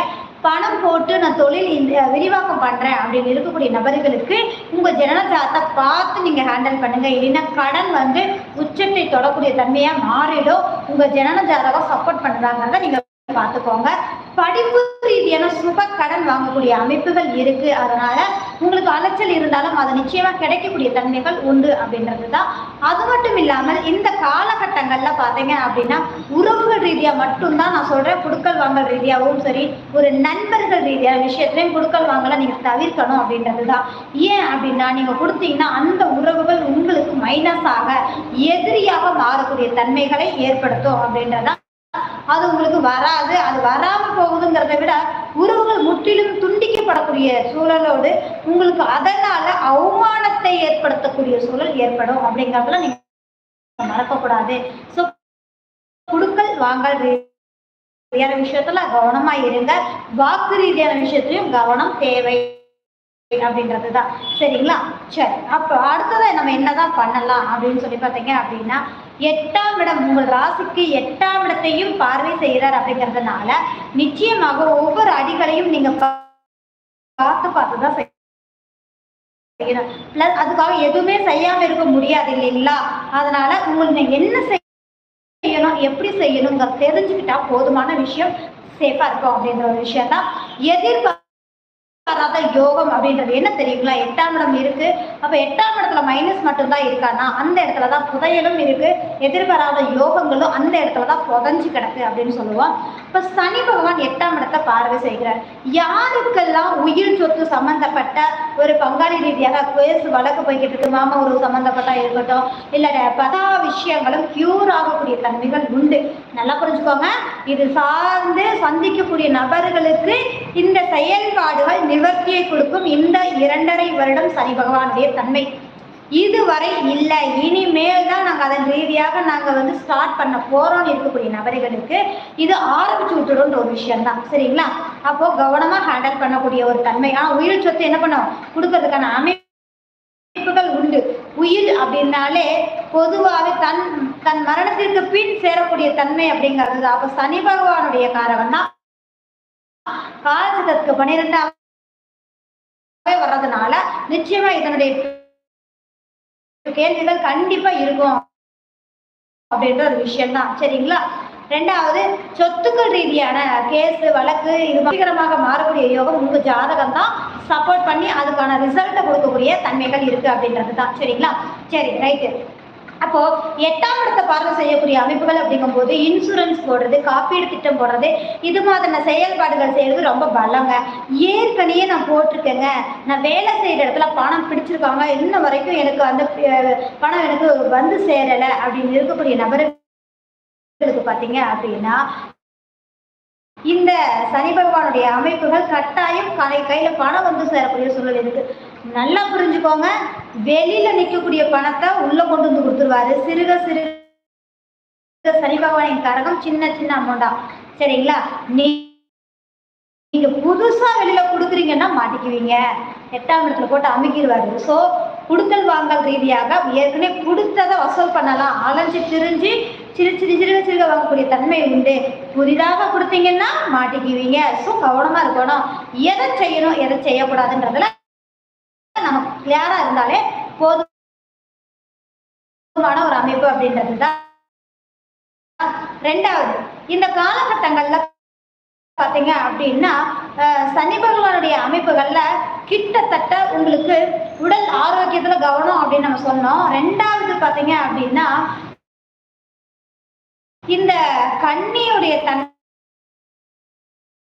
பணம் போட்டு நான் தொழில் இந்த விரிவாக்கம் பண்ணுறேன் அப்படின்னு இருக்கக்கூடிய நபர்களுக்கு உங்கள் ஜனனஜாத்தை பார்த்து நீங்கள் ஹேண்டில் பண்ணுங்கள் இல்லைன்னா கடன் வந்து உச்சத்தை தொடக்கூடிய தன்மையாக மாறிடும். உங்கள் ஜனன சப்போர்ட் பண்ணுறாங்கிறத நீங்கள் பார்த்துக்கோங்க. படிப்பு ரீதியான சுப கடன் வாங்கக்கூடிய அமைப்புகள் இருக்கு. அதனால உங்களுக்கு அலைச்சல் இருந்தாலும் அது நிச்சயமா கிடைக்கக்கூடிய தன்மைகள் உண்டு அப்படின்றது தான் அது மட்டும் இல்லாமல் இந்த காலகட்டங்கள்ல பார்த்தீங்க அப்படின்னா உறவுகள் ரீதியா மட்டும்தான் நான் சொல்றேன். குடுக்கல் வாங்கல் ரீதியாகவும் சரி ஒரு நண்பர்கள் ரீதியான விஷயத்திலையும் குடுக்கல் வாங்கலை நீங்க தவிர்க்கணும் அப்படின்றது தான் ஏன் அப்படின்னா நீங்க கொடுத்தீங்கன்னா அந்த உறவுகள் உங்களுக்கு மைனஸ் ஆக எதிரியாக மாறக்கூடிய தன்மைகளை ஏற்படுத்தும் அப்படின்றதான் அது உங்களுக்கு வராது. அது வராம போகுதுங்கிறத விட உறவுகள் முற்றிலும் துண்டிக்கப்படக்கூடிய சூழலோடு உங்களுக்கு அதனால அவமானத்தை ஏற்படுத்தக்கூடிய சூழல் ஏற்படும் அப்படிங்கறதுல நீங்க மறக்கக்கூடாது. ஸோ குடுக்கல் வாங்கல் ரீதியான விஷயத்துல கவனமா இருங்க. வாக்கு ரீதியான விஷயத்திலையும் கவனம் தேவை அப்படின்றது தான் சரிங்களா? சரி அப்போ அடுத்ததை நம்ம என்னதான் பண்ணலாம் அப்படின்னு சொல்லி பார்த்தீங்க அப்படின்னா எட்டாம் இடம் உங்கள் ராசிக்கு எட்டாம் இடத்தையும் பார்வை செய்கிறார் அப்படிங்கிறதுனால நிச்சயமாக ஒவ்வொரு அடிகளையும் நீங்க பார்த்து பார்த்து தான் செய்யணும். பிளஸ் அதுக்காக எதுவுமே செய்யாம இருக்க முடியாது இல்லைங்களா? அதனால உங்களுக்கு என்ன செய்யணும் எப்படி செய்யணுங்கிறத தெரிஞ்சுக்கிட்டா போதுமான விஷயம் சேஃபா இருக்கும் அப்படின்ற ஒரு விஷயம் தான் எதிர்பார்ப்பு வராத யோகம் அப்படின்றது. என்ன தெரியுங்களா? எட்டாம் இடம் இருக்கு. அப்ப எட்டாம் இடத்துல மைனஸ் மட்டும்தான் இருக்கானா? அந்த இடத்துல தான் புதையலும் இருக்கு. எதிர்பாராத யோகங்களும் அந்த இடத்துல தான் புதஞ்சு கிடக்கு அப்படின்னு சொல்லுவோம். இப்ப சனி பகவான் எட்டாம் இடத்தை பார்வை செய்கிறார். யாருக்கெல்லாம் உயிர் சொத்து சம்பந்தப்பட்ட ஒரு பங்காளி ரீதியாக கேஸ் வழக்கு போய்கிட்டு இருக்கு மாமா ஒரு சம்பந்தப்பட்டா இருக்கட்டும் இல்ல பதா விஷயங்களும் கியூர் ஆகக்கூடிய தன்மைகள் உண்டு. நல்லா புரிஞ்சுக்கோங்க. இது சார்ந்து சந்திக்கக்கூடிய நபர்களுக்கு இந்த செயல்பாடுகள் நிவர்த்தியை கொடுக்கும். இந்த இரண்டரை வருடம் சனி பகவானுடைய தன்மை. இதுவரை இல்லை. இனிமேல் தான் நாங்கள் அதன் ரீதியாக நாங்கள் வந்து ஸ்டார்ட் பண்ண போகிறோம்னு இருக்கக்கூடிய நபர்களுக்கு இது ஆரம்பிச்சு விட்டுடும்ன்ற ஒரு விஷயம் தான் சரிங்களா? அப்போ கவனமாக ஹேண்டில் பண்ணக்கூடிய ஒரு தன்மை. ஆனால் உயிர் சொத்து என்ன பண்ணும்? கொடுக்கறதுக்கான அமைப்புகள் உண்டு. உயிர் அப்படின்னாலே பொதுவாகவே தன் தன் மரணத்திற்கு பின் சேரக்கூடிய தன்மை அப்படிங்கிறது அப்போ சனி பகவானுடைய காரகம் தான். காலத்துக்கு பன்னிரெண்டாவது வர்றதுனால நிச்சயமா இதனுடைய கேள்விகள் கண்டிப்பா இருக்கும் அப்படின்ற ஒரு விஷயம் தான் சரிங்களா? ரெண்டாவது சொத்துக்கள் ரீதியான கேஸ் வழக்கு இது சீக்கிரமாக மாறக்கூடிய யோகம் உங்க ஜாதகம் தான் சப்போர்ட் பண்ணி அதுக்கான ரிசல்ட்டை கொடுக்கக்கூடிய தன்மைகள் இருக்கு அப்படின்றது தான் சரிங்களா? சரி ரைட்டு அப்போ எட்டாம் இடத்தை பார்வை செய்யக்கூடிய அமைப்புகள் அப்படிங்கும்போது இன்சூரன்ஸ் போடுறது காப்பீடு திட்டம் போடுறது இது மாதிரியான செயல்பாடுகள் செய்யறது ரொம்ப பலங்க. ஏற்கனவே நான் போட்டிருக்கேங்க. நான் வேலை செய்யற இடத்துல பணம் பிடிச்சிருக்காங்க இன்ன வரைக்கும் எனக்கு அந்த பணம் எனக்கு வந்து சேரலை அப்படின்னு இருக்கக்கூடிய நபர்களுக்கு பார்த்தீங்க அப்படின்னா இந்த சனி பகவானுடைய அமைப்புகள் கட்டாயம் கலை கையில பணம் வந்து சேரக்கூடிய சூழல் இருக்கு. நல்லா புரிஞ்சுக்கோங்க. வெளியில நிக்கக்கூடிய பணத்தை உள்ள கொண்டு வந்து கொடுத்துருவாரு. சிறுக சிறு சனி பகவானின் கரகம் சின்ன சின்ன அமௌண்டா சரிங்களா? நீ நீங்க புதுசா வெளியில கொடுக்குறீங்கன்னா மாட்டிக்குவீங்க. எட்டாம் இடத்துல போட்டு அமைக்கிடுவாரு ஸோ கொடுக்கல் வாங்கல் ரீதியாக ஏற்கனவே கொடுத்ததை வசூல் பண்ணலாம். அலைஞ்சு திரிஞ்சு சிறு சிறு சிறுக சிறுக வாங்கக்கூடிய தன்மை உண்டு. புதிதாக கொடுத்தீங்கன்னா மாட்டிக்குவீங்க. ஸோ கவனமா இருக்கணும். எதை செய்யணும் எதை செய்யக்கூடாதுன்றதுல நமக்கு கிளியரா இருந்தாலே போதுமான ஒரு அமைப்பு அப்படின்றது தான். ரெண்டாவது இந்த காலகட்டங்கள்ல பாத்தீங்க அப்படின்னா சனி பகவானுடைய அமைப்புகள்ல கிட்டத்தட்ட உங்களுக்கு உடல் ஆரோக்கியத்துல கவனம் அப்படின்னு நம்ம சொன்னோம். ரெண்டாவது பாத்தீங்க அப்படின்னா இந்த கண்ணியுடைய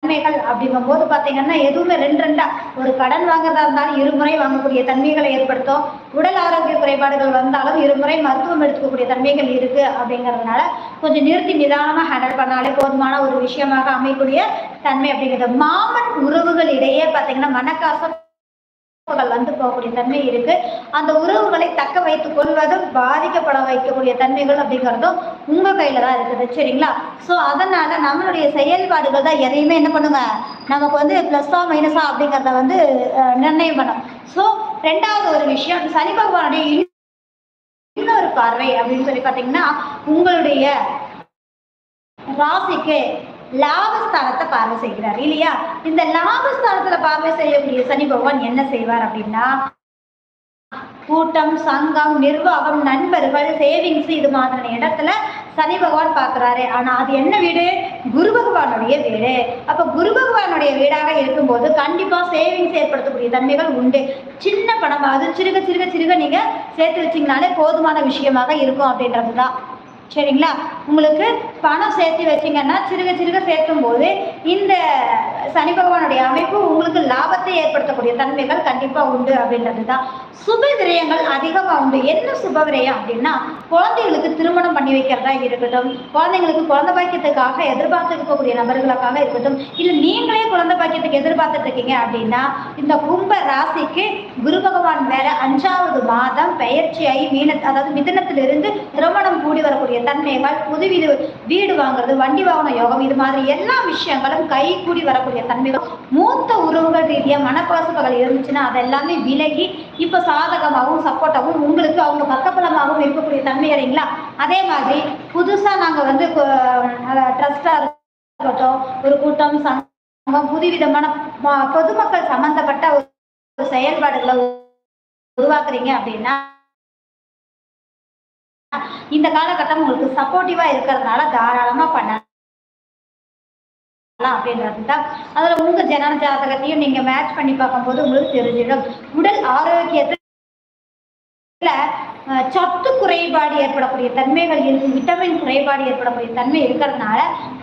தன்மைகள் அப்படிங்கும்போது பாத்தீங்கன்னா எதுவுமே ரெண்டு ரெண்டா ஒரு கடன் வாங்குறதா இருந்தாலும் இருமுறை வாங்கக்கூடிய தன்மைகளை ஏற்படுத்தும். உடல் ஆரோக்கிய குறைபாடுகள் வந்தாலும் இருமுறை மருத்துவம் எடுத்துக்கக்கூடிய தன்மைகள் இருக்கு அப்படிங்கறதுனால கொஞ்சம் நிறுத்தி நிதானமா ஹேண்டில் பண்ணாலே போதுமான ஒரு விஷயமாக அமையக்கூடிய தன்மை அப்படிங்கிறது மாமன் உறவுகள் இடையே பாத்தீங்கன்னா மனக்காசம் உறவுகள் வந்து போகக்கூடிய தன்மை இருக்கு. அந்த உறவுகளை தக்க வைத்துக் கொள்வதும் பாதிக்கப்பட வைக்கக்கூடிய தன்மைகள் அப்படிங்கிறதும் உங்க கையில தான் இருக்குது சரிங்களா? ஸோ அதனால நம்மளுடைய செயல்பாடுகள் தான் எதையுமே என்ன பண்ணுங்க? நமக்கு வந்து ப்ளஸ்ஸா மைனஸா அப்படிங்கிறத வந்து நிர்ணயம் பண்ணும். ஸோ ரெண்டாவது ஒரு விஷயம் சனி பகவானுடைய இன்னொரு பார்வை அப்படின்னு சொல்லி பார்த்தீங்கன்னா உங்களுடைய ராசிக்கு லாபஸ்தானத்தை பார்வை செய்கிறார் இல்லையா? இந்த லாபஸ்தானத்துல பார்வை செய்யக்கூடிய சனி பகவான் என்ன செய்வார் அப்படின்னா கூட்டம் சங்கம் நிர்வாகம் நண்பர்கள் சேவிங்ஸ் இது மாதிரியான இடத்துல சனி பகவான் பார்க்கறாரு. ஆனா அது என்ன வீடு? குரு பகவானுடைய வீடு. அப்ப குரு பகவானுடைய வீடாக இருக்கும்போது கண்டிப்பா சேவிங்ஸ் ஏற்படுத்தக்கூடிய தன்மைகள் உண்டு. சின்ன பணமாவது சிறுக சிறுக சிறுக நீங்க சேர்த்து வச்சீங்கனாலே போதுமான விஷயமாக இருக்கும் அப்படின்றதுதான். சரிங்களா? உங்களுக்கு பணம் சேர்த்து வச்சீங்கன்னா சிறுக சிறுக சேர்க்கும் போது இந்த சனி பகவானுடைய அமைப்பு உங்களுக்கு லாபத்தை ஏற்படுத்தக்கூடிய தன்மைகள் கண்டிப்பாக உண்டு அப்படின்றது தான் சுப விரயங்கள் அதிகமாக உண்டு. என்ன சுப விரயம் அப்படின்னா குழந்தைகளுக்கு திருமணம் பண்ணி வைக்கிறதா இருக்கட்டும் குழந்தைங்களுக்கு குழந்தை பாக்கியத்துக்காக எதிர்பார்த்து இருக்கக்கூடிய நபர்களுக்காக இருக்கட்டும் இல்லை நீங்களே குழந்தை பாக்கியத்துக்கு எதிர்பார்த்துட்டு இருக்கீங்க அப்படின்னா இந்த கும்ப ராசிக்கு குரு பகவான் மேல அஞ்சாவது மாதம் பெயர்ச்சியாகி மீன அதாவது மிதனத்திலிருந்து திருமணம் கூடி வரக்கூடிய தன்மைகள் புது வீடு வீடு வாங்குறது வண்டி வாகன யோகம் இது மாதிரி எல்லா விஷயங்களும் கை கூடி வரக்கூடிய தன்மைகள் மூத்த உறவுகள் ரீதியாக மனப்பாசுகள் இருந்துச்சுன்னா அதெல்லாமே விலகி இப்ப சாதகமாகவும் சப்போர்ட்டாகவும் உங்களுக்கு அவங்க பக்கபலமாகவும் இருக்கக்கூடிய தன்மை இல்லைங்களா? அதே மாதிரி புதுசா நாங்க வந்து ட்ரஸ்டா இருக்கட்டும் ஒரு கூட்டம் சங்கம் புதுவிதமான ம- பொதுமக்கள் சம்பந்தப்பட்ட ஒரு செயல்பாடுகளை உருவாக்குறீங்க அப்படின்னா இந்த காலகட்டம் உங்களுக்கு சப்போர்ட்டிவா இருக்கிறதுனால தாராளமா பண்ணலாம். அப்படின்றது தான் அதுல உங்க ஜனன ஜாதகத்தையும் நீங்க மேட்ச் பண்ணி பார்க்கும்போது உங்களுக்கு தெரிஞ்சிடும். உடல் ஆரோக்கியத்துல சத்து குறைபாடு ஏற்படக்கூடிய தன்மைகள் இருக்கு விட்டமின் குறைபாடு ஏற்படக்கூடிய தன்மை இருக்கிறதுனால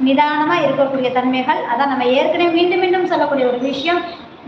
நிதானமா இருக்கக்கூடிய தன்மைகள் அதான் நம்ம ஏற்கனவே மீண்டும் மீண்டும் சொல்லக்கூடிய ஒரு விஷயம்.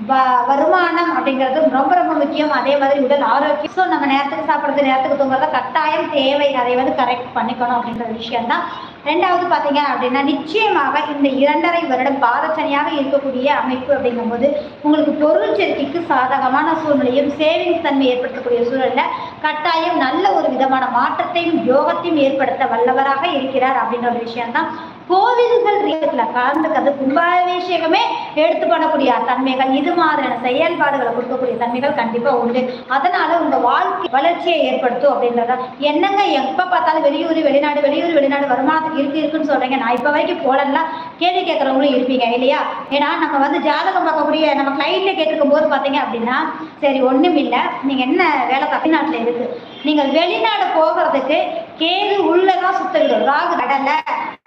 வ- வருமானம் அப்படிங்கிறது ரொம்ப ரொம்ப முக்கியம். அதே மாதிரி உடல் ஆரோக்கியம். ஸோ நம்ம நேரத்துக்கு சாப்பிட்றது நேரத்துக்கு தூங்குறது கட்டாயம் தேவை. அதை வந்து கரெக்ட் பண்ணிக்கணும் அப்படின்ற விஷயம் தான் ரெண்டாவது பார்த்தீங்க அப்படின்னா நிச்சயமாக இந்த இரண்டரை வருடம் பாதச்சனையாக இருக்கக்கூடிய அமைப்பு அப்படிங்கும்போது உங்களுக்கு பொருள் சேர்க்கைக்கு சாதகமான சூழ்நிலையும் சேவிங்ஸ் தன்மை ஏற்படுத்தக்கூடிய சூழலில் கட்டாயம் நல்ல ஒரு விதமான மாற்றத்தையும் யோகத்தையும் ஏற்படுத்த வல்லவராக இருக்கிறார் அப்படின்ற ஒரு விஷயம் தான் கோவில்கள் ரீதியில கலந்துக்கிறது கும்பாபிஷேகமே எடுத்து பண்ணக்கூடிய தன்மைகள் இது மாதிரியான செயல்பாடுகளை கொடுக்கக்கூடிய தன்மைகள் கண்டிப்பா உண்டு. அதனால உங்க வாழ்க்கை வளர்ச்சியை ஏற்படுத்தும் அப்படின்றத என்னங்க எப்ப பார்த்தாலும் வெளியூர் வெளிநாடு வெளியூர் வெளிநாடு வருமானத்துக்கு இருக்கு இருக்குன்னு சொல்றீங்க. நான் இப்ப வரைக்கும் போலன்னா கேள்வி கேட்கறவங்களும் இருப்பீங்க இல்லையா? ஏன்னா நம்ம வந்து ஜாதகம் பார்க்கக்கூடிய நம்ம கிளைண்ட்ல கேட்டிருக்கும் போது பாத்தீங்க அப்படின்னா சரி ஒண்ணும் இல்லை நீங்க என்ன வேலை தமிழ்நாட்டுல இருக்கு. நீங்க வெளிநாடு போகிறதுக்கு கேது உள்ளதான் சுத்தல் ராகு கடல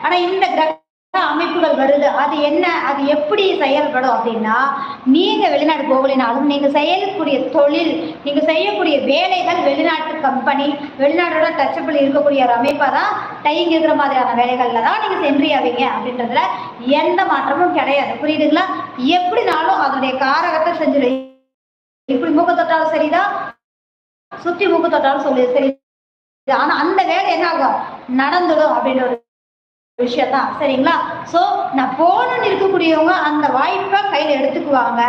ஆனா இந்த கிரக அமைப்புகள் வருது. அது என்ன? அது எப்படி செயல்படும் அப்படின்னா நீங்க வெளிநாடு போகலினாலும் நீங்க செய்யக்கூடிய தொழில் நீங்க செய்யக்கூடிய வேலைகள் வெளிநாட்டு கம்பெனி வெளிநாட்டோட டச்சபிள் இருக்கக்கூடிய ஒரு அமைப்பா தான் டைங்க இருக்கிற மாதிரியான வேலைகள்ல தான் நீங்க சென்றியாவீங்க அப்படின்றதுல எந்த மாற்றமும் கிடையாது. புரியுதுங்களா? எப்படினாலும் அதனுடைய காரகத்தை செஞ்சிடும் இப்படி மூக்க தொட்டாலும் சரிதான் சுத்தி மூக்கு தொட்டாலும் சொல்லு சரி ஆனா அந்த வேலை என்ன ஆகும் நடந்துடும் அப்படின்ற ஒரு விஷயம் தான் சரிங்களா? சோ நான் போகணும்னு இருக்கக்கூடியவங்க அந்த வாய்ப்பை கையில எடுத்துக்குவாங்க.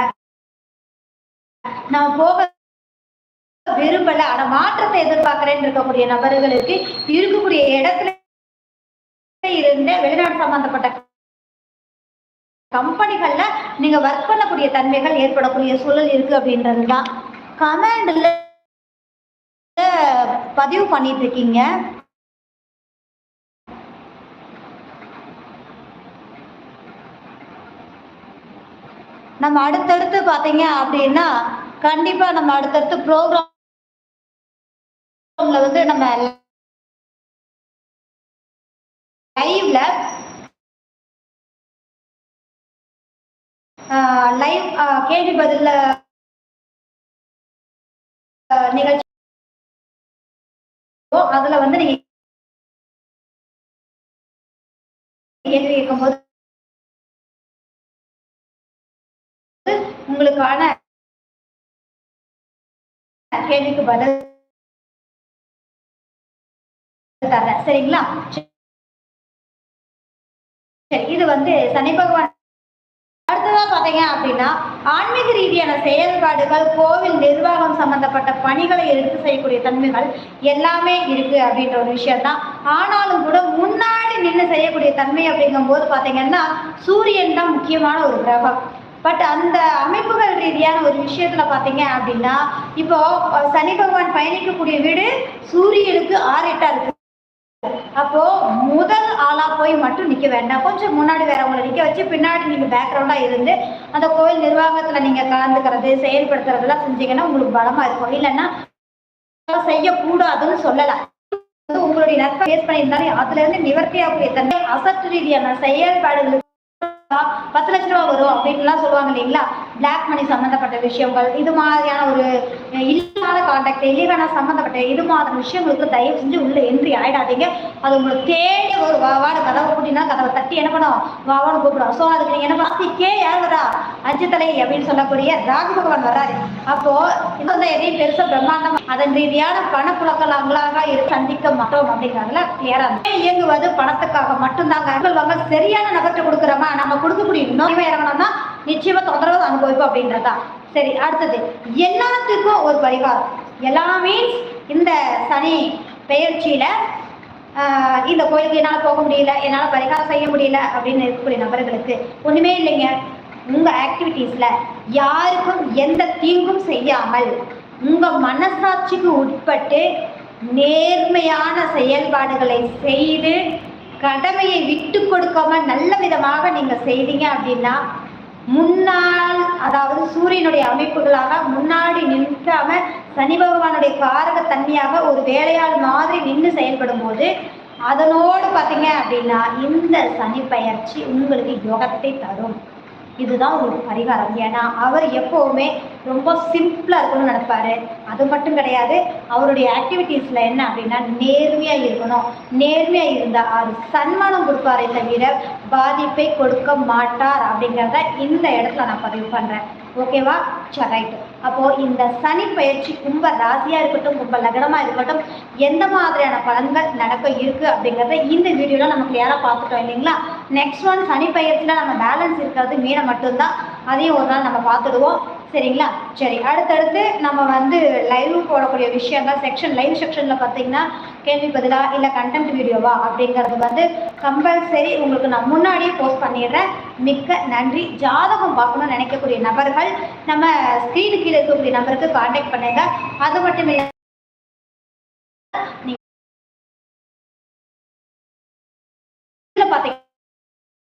நான் போக விரும்பல. ஆனா மாற்றத்தை எதிர்பார்க்கிறேன்னு இருக்கக்கூடிய நபர்களுக்கு இருக்கக்கூடிய இடத்துல இருந்தே வெளிநாடு சம்பந்தப்பட்ட கம்பெனிகள்ல நீங்க ஒர்க் பண்ணக்கூடிய தன்மைகள் ஏற்படக்கூடிய சூழல் இருக்கு அப்படின்றது தான் பதிவு பண்ணிட்டு இருக்கீங்க நம்ம அடுத்தடுத்து பாத்தீங்க அப்படின்னா கண்டிப்பா நம்ம அடுத்தடுத்து ப்ரோக்ராம்ல வந்து நம்ம லைவ்ல லைவ் கேள்வி பதில நிகழ்ச்சி அதுல வந்து நீங்க கேள்வி கேட்கும்போது உங்களுக்கான கேள்விக்கு பதில் தரேன். சரிங்களா? சரி இது வந்து சனி பகவான் அடுத்ததா பாத்தீங்க அப்படின்னா ஆன்மீக ரீதியான செயல்பாடுகள் கோவில் நிர்வாகம் சம்பந்தப்பட்ட பணிகளை எடுத்து செய்யக்கூடிய தன்மைகள் எல்லாமே இருக்கு அப்படின்ற ஒரு விஷயம் தான் ஆனாலும் கூட முன்னாடி நின்று செய்யக்கூடிய தன்மை அப்படிங்கும்போது பாத்தீங்கன்னா சூரியன் தான் முக்கியமான ஒரு கிரகம். பட் அந்த அமைப்புகள் ரீதியான ஒரு விஷயத்துல பாத்தீங்க அப்படின்னா இப்போ சனி பகவான் பயணிக்கக்கூடிய வீடு சூரியனுக்கு ஆறு எட்டா இருக்கு. முதல் போய் மட்டும் நிற்க வேண்டாம். கொஞ்சம் முன்னாடி வேற உங்களை நிற்க வச்சு பின்னாடி நீங்க பேக்ரவுண்டாக இருந்து அந்த கோயில் நிர்வாகத்துல நீங்க கலந்துக்கிறது செயல்படுத்துறதெல்லாம் செஞ்சீங்கன்னா உங்களுக்கு பலமா இருக்கும். இல்லைன்னா செய்யக்கூடாதுன்னு சொல்லலாம் உங்களுடைய நட்பை பேஸ் பண்ணியிருந்தாலும் அதுல இருந்து நிவர்த்தி ஆகக்கூடிய தன்மை அசட்டு ரீதியான செயல்பாடுகளுக்கு பத்து லட்ச ரூபா வரும் அப்படின்லாம் சொல்லுவாங்க இல்லைங்களா? பிளாக் மணி சம்மந்தப்பட்ட விஷயங்கள் இது மாதிரியான ஒரு இல்லாத கான்டாக்ட் இல்லீகான சம்மந்தப்பட்ட இது மாதிரி விஷயங்களுக்கு தயவு செஞ்சு உள்ள என்ட்ரி ஆயிடாதீங்க. அது உங்களுக்கு தேடி ஒரு வாவாடு கதவை கூட்டினா கதவை தட்டி என்ன பண்ணும்? வாவாடு கூப்பிடும். ஸோ அதுக்கு நீங்க என்ன வாசிக்கே யார் வரா? அஞ்சு தலை அப்படின்னு சொல்லக்கூடிய ராகு பகவான் வராரு அப்போ இது வந்து எதையும் பெருசா பிரம்மாண்டம் அதன் ரீதியான பணப்புழக்கலாங்களாக இரு சந்திக்க மாட்டோம் அப்படிங்கிறதுல கிளியரா இயங்குவது பணத்துக்காக மட்டும்தாங்க. வாங்க சரியான நபர்கிட்ட கொடுக்குறோமா? நம்ம கொடுக்கக்கூடிய இன்னொரு இறங்கணும்னா நிச்சயமா தொந்தரவு அனுபவிப்போம் அப்படின்றதா சரி அடுத்தது. எல்லாத்துக்கும் ஒரு பரிகாரம். எல்லா மீன்ஸ் இந்த சனி பெயர்ச்சியில இந்த கோயிலுக்கு என்னால் போக முடியல என்னால் பரிகாரம் செய்ய முடியல அப்படின்னு இருக்கக்கூடிய நபர்களுக்கு ஒன்றுமே இல்லைங்க. உங்கள் ஆக்டிவிட்டீஸில் யாருக்கும் எந்த தீங்கும் செய்யாமல் உங்கள் மனசாட்சிக்கு உட்பட்டு நேர்மையான செயல்பாடுகளை செய்து கடமையை விட்டு கொடுக்காம நல்ல விதமாக நீங்கள் செய்தீங்க அப்படின்னா முன்னால் அதாவது சூரியனுடைய அமைப்புகளாக முன்னாடி நிற்காம சனி பகவானுடைய காரக தன்மையாக ஒரு வேலையாள் மாதிரி நின்று செயல்படும் போது அதனோடு பார்த்தீங்க அப்படின்னா இந்த சனி பயிற்சி உங்களுக்கு யோகத்தை தரும். இதுதான் உங்களுக்கு பரிகாரம். ஏன்னா அவர் எப்போவுமே ரொம்ப சிம்பிளாக இருக்கணும்னு நினைப்பாரு. அது மட்டும் கிடையாது அவருடைய ஆக்டிவிட்டீஸில் என்ன அப்படின்னா நேர்மையாக இருக்கணும். நேர்மையாக இருந்தால் அது சன்மானம் கொடுப்பாரே தவிர பாதிப்பை கொடுக்க மாட்டார் அப்படிங்கிறத இந்த இடத்துல நான் பதிவு பண்ணுறேன் ஓகேவா? சரி ரைட்டு அப்போது இந்த சனி பயிற்சி கும்ப ராசியாக இருக்கட்டும் கும்ப லக்னமாக இருக்கட்டும் எந்த மாதிரியான பலன்கள் நடக்க இருக்குது அப்படிங்கிறத இந்த வீடியோவில் நம்ம கிளியராக பார்த்துட்டோம் இல்லைங்களா? நெக்ஸ்ட் ஒன் சனி பயிற்சியில் நம்ம பேலன்ஸ் இருக்கிறது மீனை மட்டும்தான். அதையும் ஒரு நாள் நம்ம பார்த்துடுவோம். சரிங்களா? சரி அடுத்தடுத்து நம்ம வந்து லைவ் போடக்கூடிய விஷயங்கள் செக்ஷன் லைவ் செக்ஷனில் பார்த்தீங்கன்னா கேள்வி பதிலா இல்லை கண்டென்ட் வீடியோவா அப்படிங்கிறது வந்து கம்பல்சரி உங்களுக்கு நான் முன்னாடியே போஸ்ட் பண்ணிடுறேன். மிக்க நன்றி. ஜாதகம் பார்க்கணும்னு நினைக்கக்கூடிய நபர்கள் நம்ம ஸ்க்ரீனு கீழே இருக்கக்கூடிய நபருக்கு காண்டாக்ட் பண்ணுங்க. அது மட்டும் இல்லை